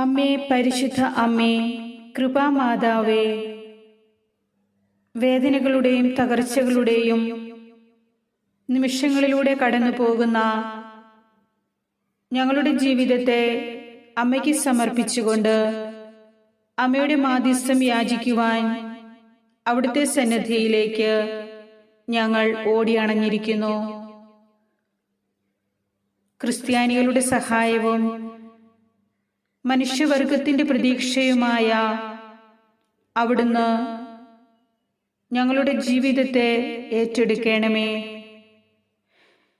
അമ്മേ പരിശുദ്ധ അമ്മേ കൃപാമാതാവേ വേദനകളുടെയും തകർച്ചകളുടെയും നിമിഷങ്ങളിലൂടെ കടന്നു പോകുന്ന ഞങ്ങളുടെ ജീവിതത്തെ അമ്മയ്ക്ക് സമർപ്പിച്ചുകൊണ്ട് അമ്മയുടെ മാധ്യസ്ഥം യാചിക്കുവാൻ അവിടുത്തെ സന്നദ്ധിയിലേക്ക് ഞങ്ങൾ ഓടിയണഞ്ഞിരിക്കുന്നു. ക്രിസ്ത്യാനികളുടെ സഹായവും മനുഷ്യവർഗത്തിന്റെ പ്രതീക്ഷയുമായ അവിടുന്ന് ഞങ്ങളുടെ ജീവിതത്തെ ഏറ്റെടുക്കണമേ.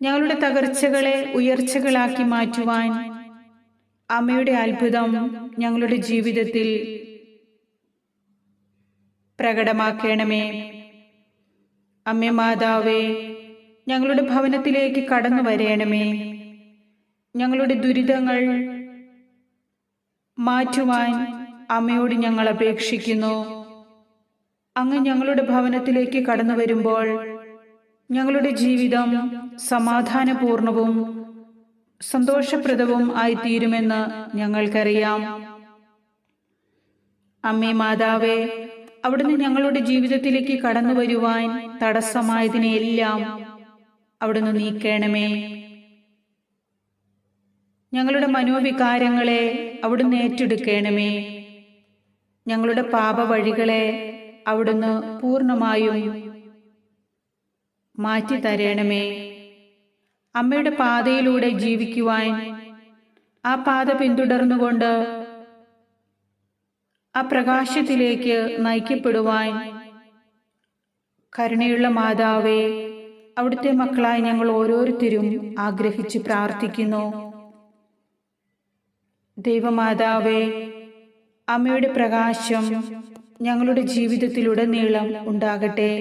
ഞങ്ങളുടെ തകർച്ചകളെ ഉയർച്ചകളാക്കി മാറ്റുവാൻ അമ്മയുടെ അത്ഭുതം ഞങ്ങളുടെ ജീവിതത്തിൽ പ്രകടമാക്കണമേ. അമ്മ മാതാവേ ഞങ്ങളുടെ ഭവനത്തിലേക്ക് കടന്നു വരയണമേ ഞങ്ങളുടെ ദുരിതങ്ങൾ മാറ്റുവാൻ അമ്മയോട് ഞങ്ങൾ അപേക്ഷിക്കുന്നു. അങ്ങ് ഞങ്ങളുടെ ഭവനത്തിലേക്ക് കടന്നു വരുമ്പോൾ ഞങ്ങളുടെ ജീവിതം സമാധാനപൂർണവും സന്തോഷപ്രദവും ആയിത്തീരുമെന്ന് ഞങ്ങൾക്കറിയാം. അമ്മേ മാതാവേ അവിടുന്ന് ഞങ്ങളുടെ ജീവിതത്തിലേക്ക് കടന്നു വരുവാൻ തടസ്സമായതിനെയെല്ലാം അവിടുന്ന് നീക്കണമേ. ഞങ്ങളുടെ മനോവികാരങ്ങളെ അവിടുന്ന് ഏറ്റെടുക്കണമേ. ഞങ്ങളുടെ പാപവഴികളെ അവിടുന്ന് പൂർണമായും മാറ്റി തരണമേ അമ്മയുടെ പാതയിലൂടെ ജീവിക്കുവാൻ ആ പാത പിന്തുടർന്നുകൊണ്ട് ആ പ്രകാശത്തിലേക്ക് നയിക്കപ്പെടുവാൻ കരുണയുള്ള മാതാവേ അവിടുത്തെ മക്കളായി ഞങ്ങൾ ഓരോരുത്തരും ആഗ്രഹിച്ച് പ്രാർത്ഥിക്കുന്നു. ദൈവമാതാവേ അമ്മയുടെ പ്രകാശം ഞങ്ങളുടെ ജീവിതത്തിലുടനീളം ഉണ്ടാകട്ടെ.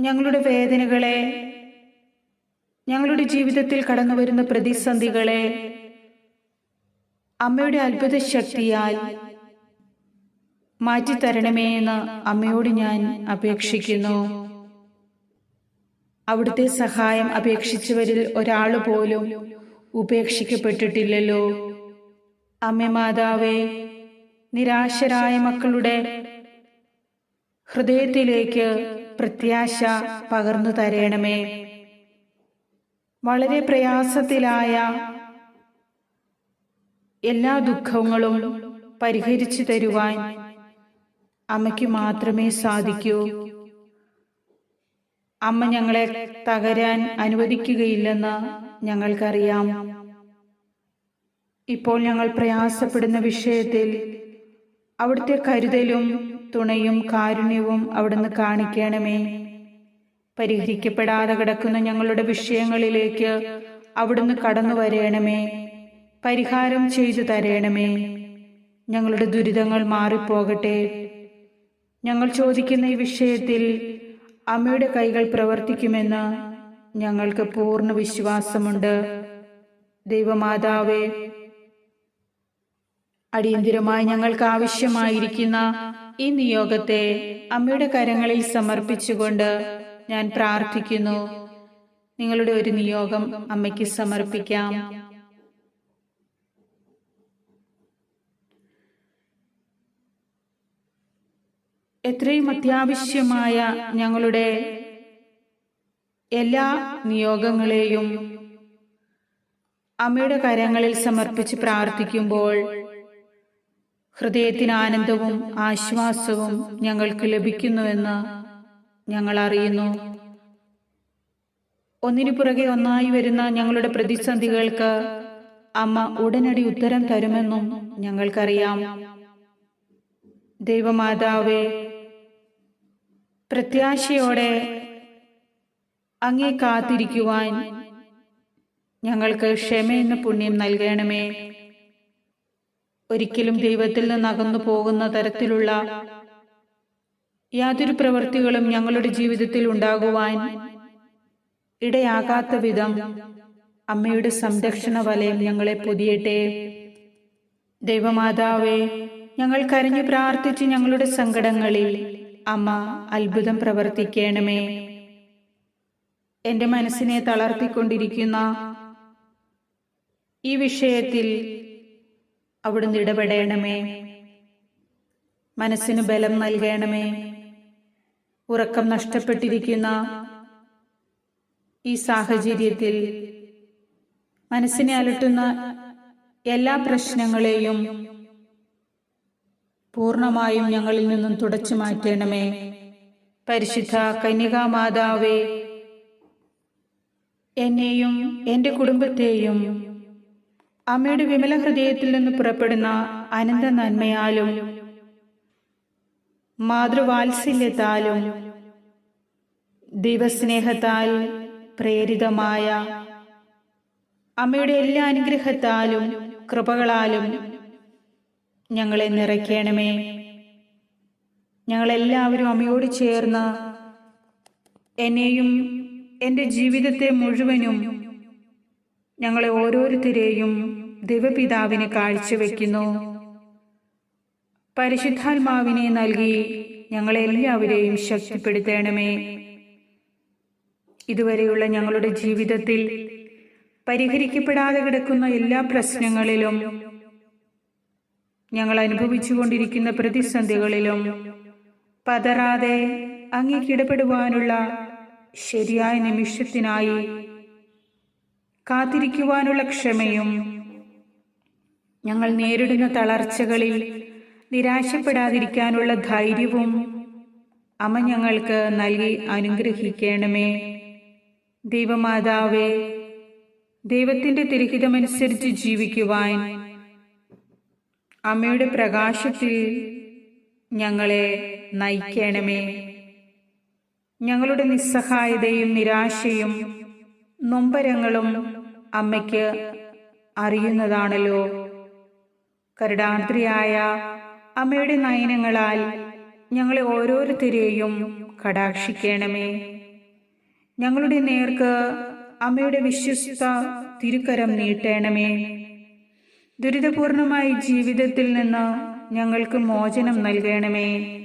ഞങ്ങളുടെ വേദനകളെ ഞങ്ങളുടെ ജീവിതത്തിൽ കടന്നു വരുന്ന പ്രതിസന്ധികളെ അമ്മയുടെ അത്ഭുത ശക്തിയാൽ മാറ്റിത്തരണമേ എന്ന് അമ്മയോട് ഞാൻ അപേക്ഷിക്കുന്നു. അവിടുത്തെ സഹായം അപേക്ഷിച്ചവരിൽ ഒരാൾ പോലും ഉപേക്ഷിക്കപ്പെട്ടിട്ടില്ലല്ലോ. അമ്മ മാതാവേ നിരാശരായ മക്കളുടെ ഹൃദയത്തിലേക്ക് പ്രത്യാശ പകർന്നു തരണമേ. വളരെ പ്രയാസത്തിലായ എല്ലാ ദുഃഖങ്ങളും പരിഹരിച്ചു തരുവാൻ അമ്മയ്ക്ക് മാത്രമേ സാധിക്കൂ. അമ്മ ഞങ്ങളെ തകരാൻ അനുവദിക്കുകയില്ലെന്ന് ഞങ്ങൾക്കറിയാം. ഇപ്പോൾ ഞങ്ങൾ പ്രയാസപ്പെടുന്ന വിഷയത്തിൽ അവിടുത്തെ കരുതലും തുണയും കാരുണ്യവും അവിടുന്ന് കാണിക്കണമേ. പരിഹരിക്കപ്പെടാതെ കിടക്കുന്ന ഞങ്ങളുടെ വിഷയങ്ങളിലേക്ക് അവിടുന്ന് കടന്നു വരയണമേ പരിഹാരം ചെയ്തു തരയണമേ ഞങ്ങളുടെ ദുരിതങ്ങൾ മാറിപ്പോകട്ടെ. ഞങ്ങൾ ചോദിക്കുന്ന ഈ വിഷയത്തിൽ അമ്മയുടെ കൈകൾ പ്രവർത്തിക്കുമെന്ന് ഞങ്ങൾക്ക് പൂർണ വിശ്വാസമുണ്ട്. ദൈവമാതാവേ അടിയന്തിരമായി ഞങ്ങൾക്ക് ആവശ്യമായിരിക്കുന്ന ഈ നിയോഗത്തെ അമ്മയുടെ കരങ്ങളിൽ സമർപ്പിച്ചുകൊണ്ട് ഞാൻ പ്രാർത്ഥിക്കുന്നു. നിങ്ങളുടെ ഒരു നിയോഗം അമ്മയ്ക്ക് സമർപ്പിക്കാം. എത്രയും അത്യാവശ്യമായ ഞങ്ങളുടെ എല്ലാ നിയോഗങ്ങളെയും അമ്മയുടെ കരങ്ങളിൽ സമർപ്പിച്ച് പ്രാർത്ഥിക്കുമ്പോൾ ഹൃദയത്തിന് ആനന്ദവും ആശ്വാസവും ഞങ്ങൾക്ക് ലഭിക്കുന്നുവെന്ന് ഞങ്ങൾ അറിയുന്നു. ഒന്നിനു പുറകെ ഒന്നായി വരുന്ന ഞങ്ങളുടെ പ്രതിസന്ധികൾക്ക് അമ്മ ഉടനടി ഉത്തരം തരുമെന്നും ഞങ്ങൾക്കറിയാം. ദൈവമാതാവേ പ്രത്യാശയോടെ അങ്ങേ കാത്തിരിക്കുവാൻ ഞങ്ങൾക്ക് ക്ഷമയെന്ന പുണ്യം നൽകണമേ. ഒരിക്കലും ദൈവത്തിൽ നിന്ന് അകന്നു പോകുന്ന തരത്തിലുള്ള യാതൊരു പ്രവൃത്തികളും ഞങ്ങളുടെ ജീവിതത്തിൽ ഉണ്ടാകുവാൻ ഇടയാകാത്ത വിധം അമ്മയുടെ സംരക്ഷണ വലയം ഞങ്ങളെ പൊതിയട്ടെ. ദൈവമാതാവേ ഞങ്ങൾ കരഞ്ഞു പ്രാർത്ഥിച്ച് ഞങ്ങളുടെ സങ്കടങ്ങളിൽ അമ്മ അത്ഭുതം പ്രവർത്തിക്കണമേ. എന്റെ മനസ്സിനെ തളർത്തിക്കൊണ്ടിരിക്കുന്ന ഈ വിഷയത്തിൽ അവിടുന്ന് ഇടപെടണമേ. മനസ്സിന് ബലം നൽകണമേ. ഉറക്കം നഷ്ടപ്പെട്ടിരിക്കുന്ന ഈ സാഹചര്യത്തിൽ മനസ്സിനെ അലട്ടുന്ന എല്ലാ പ്രശ്നങ്ങളെയും പൂർണമായും ഞങ്ങളിൽ നിന്നും തുടച്ചു മാറ്റണമേ. പരിശുദ്ധ കന്യകാമാതാവേ എന്നെയും എന്റെ കുടുംബത്തെയും. അമ്മയുടെ വിമല ഹൃദയത്തിൽ നിന്ന് പുറപ്പെടുന്ന അനന്ത നന്മയാലും മാതൃവാത്സല്യത്താലും ദൈവസ്നേഹത്താൽ പ്രേരിതമായ അമ്മയുടെ എല്ലാ അനുഗ്രഹത്താലും കൃപകളാലും ഞങ്ങളെ നിറയ്ക്കണമേ. ഞങ്ങളെല്ലാവരും അമ്മയോട് ചേർന്ന് എന്നെയും എന്റെ ജീവിതത്തെ മുഴുവനും ഞങ്ങളെ ഓരോരുത്തരെയും ദൈവപിതാവിന് കാഴ്ചവെക്കുന്നു. പരിശുദ്ധാത്മാവിനെ നൽകി ഞങ്ങളെല്ലാവരെയും ശക്തിപ്പെടുത്തേണമേ. ഇതുവരെയുള്ള ഞങ്ങളുടെ ജീവിതത്തിൽ പരിഹരിക്കപ്പെടാതെ കിടക്കുന്ന എല്ലാ പ്രശ്നങ്ങളിലും ഞങ്ങൾ അനുഭവിച്ചുകൊണ്ടിരിക്കുന്ന പ്രതിസന്ധികളിലും പതറാതെ അങ്ങിക്കിടപെടുവാനുള്ള ശരിയായ നിമിഷത്തിനായി കാത്തിരിക്കുവാനുള്ള ക്ഷമയും ഞങ്ങൾ നേരിടുന്ന തളർച്ചകളിൽ നിരാശപ്പെടാതിരിക്കാനുള്ള ധൈര്യവും അമ്മ ഞങ്ങൾക്ക് നൽകി അനുഗ്രഹിക്കണമേ. ദൈവമാതാവേ ദൈവത്തിന്റെ തിരഹിതമനുസരിച്ച് ജീവിക്കുവാൻ അമ്മയുടെ പ്രകാശത്തിൽ ഞങ്ങളെ നയിക്കണമേ. ഞങ്ങളുടെ നിസ്സഹായതയും നിരാശയും നൊമ്പരങ്ങളും അമ്മയ്ക്ക് അറിയുന്നതാണല്ലോ. കരുടാന്ത്രിയായ അമ്മയുടെ നയനങ്ങളാൽ ഞങ്ങളെ ഓരോരുത്തരെയും കടാക്ഷിക്കണമേ. ഞങ്ങളുടെ നേർക്ക് അമ്മയുടെ വിശ്വസ്ത തിരുക്കരം നീട്ടണമേ. ദുരിതപൂർണമായ ജീവിതത്തിൽ നിന്ന് ഞങ്ങൾക്ക് മോചനം നൽകണമേ.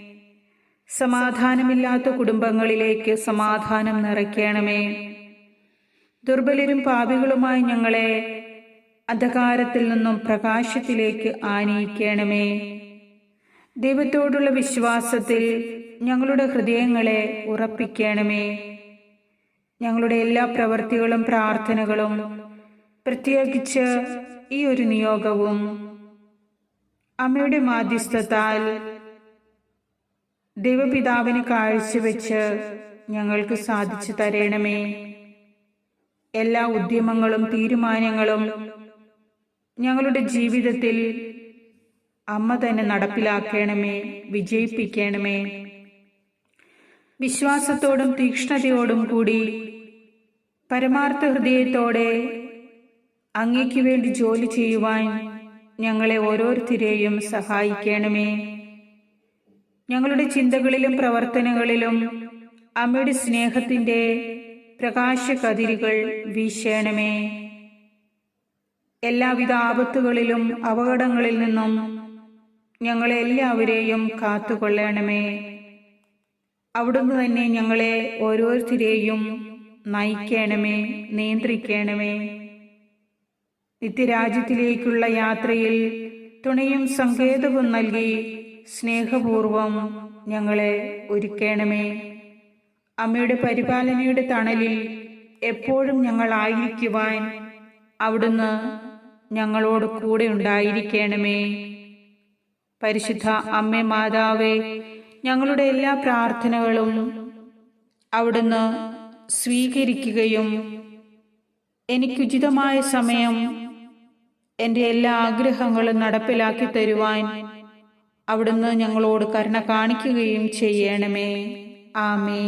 സമാധാനമില്ലാത്ത കുടുംബങ്ങളിലേക്ക് സമാധാനം നിറയ്ക്കണമേ. ദുർബലരും പാപികളുമായി ഞങ്ങളെ അന്ധകാരത്തിൽ നിന്നും പ്രകാശത്തിലേക്ക് ആനയിക്കണമേ. ദൈവത്തോടുള്ള വിശ്വാസത്തിൽ ഞങ്ങളുടെ ഹൃദയങ്ങളെ ഉറപ്പിക്കണമേ. ഞങ്ങളുടെ എല്ലാ പ്രവൃത്തികളും പ്രാർത്ഥനകളും പ്രത്യേകിച്ച് ഈ ഒരു നിയോഗവും അമ്മയുടെ മാധ്യസ്ഥത്താൽ ദൈവപിതാവിന് കാഴ്ചവെച്ച് ഞങ്ങൾക്ക് സാധിച്ചു തരണമേ. എല്ലാ ഉദ്യമങ്ങളും തീരുമാനങ്ങളും ഞങ്ങളുടെ ജീവിതത്തിൽ അമ്മ തന്നെ നടപ്പിലാക്കണമേ വിജയിപ്പിക്കണമേ. വിശ്വാസത്തോടും തീക്ഷ്ണതയോടും കൂടി പരമാർത്ഥ ഹൃദയത്തോടെ അങ്ങയ്ക്ക് വേണ്ടി ജോലി ചെയ്യുവാൻ ഞങ്ങളെ ഓരോരുത്തരെയും സഹായിക്കണമേ. ഞങ്ങളുടെ ചിന്തകളിലും പ്രവർത്തനങ്ങളിലും അമ്മയുടെ സ്നേഹത്തിന്റെ പ്രകാശ കതിരുകൾ വീശണമേ. എല്ലാവിധ ആപത്തുകളിലും അപകടങ്ങളിൽ നിന്നും ഞങ്ങളെ എല്ലാവരെയും കാത്തുകൊള്ളണമേ. അവിടുന്ന് തന്നെ ഞങ്ങളെ ഓരോരുത്തരെയും നയിക്കണമേ നിയന്ത്രിക്കണമേ. നിത്യരാജ്യത്തിലേക്കുള്ള യാത്രയിൽ തുണയും സങ്കേതവും നൽകി സ്നേഹപൂർവം ഞങ്ങളെ ഒരുക്കണമേ. അമ്മയുടെ പരിപാലനയുടെ തണലിൽ എപ്പോഴും ഞങ്ങളായിരിക്കുവാൻ അവിടുന്ന് ഞങ്ങളോട് കൂടെ ഉണ്ടായിരിക്കണമേ. പരിശുദ്ധ അമ്മ മാതാവേ ഞങ്ങളുടെ എല്ലാ പ്രാർത്ഥനകളും അവിടുന്ന് സ്വീകരിക്കുകയും എനിക്കുചിതമായ സമയം എന്റെ എല്ലാ ആഗ്രഹങ്ങളും നടപ്പിലാക്കി തരുവാൻ അവിടുന്ന് ഞങ്ങളോട് കരുണ കാണിക്കുകയും ചെയ്യണമേ. ആമേ